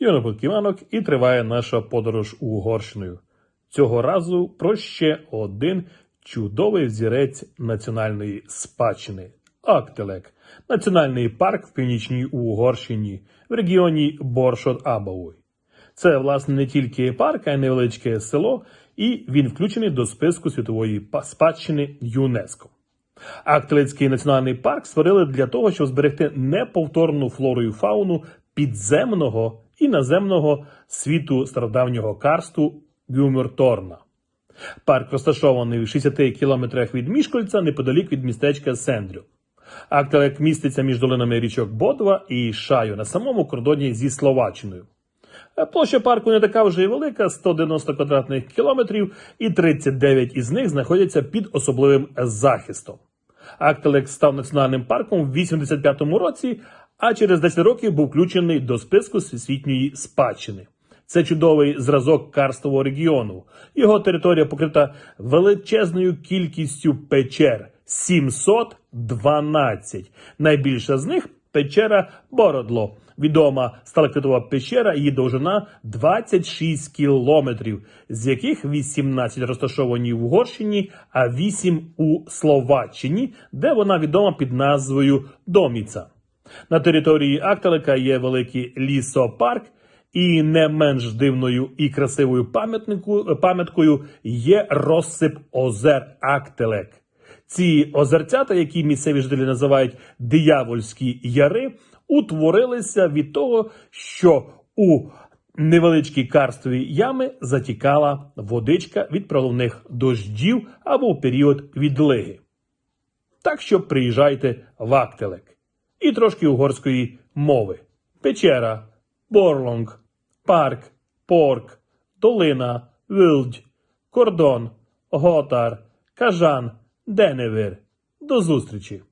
Івано Покіманок і триває наша подорож Угорщиною. Цього разу про ще один чудовий взірець національної спадщини Актелек, національний парк в північній Угорщині в регіоні боршот абауй Це, власне, не тільки парк, а й невеличке село, і він включений до списку світової спадщини ЮНЕСКО. Актелецький національний парк створили для того, щоб зберегти неповторну флору і фауну підземного і наземного світу стародавнього карсту Гюмерторна. Парк розташований в 60 кілометрах від Мішкольця, неподалік від містечка Сендрю. Актелек міститься між долинами річок Бодва і Шаю на самому кордоні зі Словаччиною. Е, Площа парку не така вже й велика 190 квадратних кілометрів, і 39 із них знаходяться під особливим захистом. Актелек став національним парком в 85-му році, а через 10 років був включений до списку всесвітньої спадщини. Це чудовий зразок карстового регіону. Його територія покрита величезною кількістю печер 712. Найбільша з них печера Бородло. Відома сталактитова печера, її довжина 26 кілометрів, з яких 18 розташовані в Угорщині, а 8 у Словаччині, де вона відома під назвою Доміца. На території Актелека є великий лісопарк, і не менш дивною і красивою пам'яткою є розсип озер Актелек. Ці озерцята, які місцеві жителі називають диявольські яри, утворилися від того, що у невеличкі карстові ями затікала водичка від проливних дождів або в період відлиги. Так що приїжджайте в Актелек. І трошки угорської мови: печера, борлонг, парк, порк, долина, вилдь, кордон, готар, кажан, деневир. До зустрічі!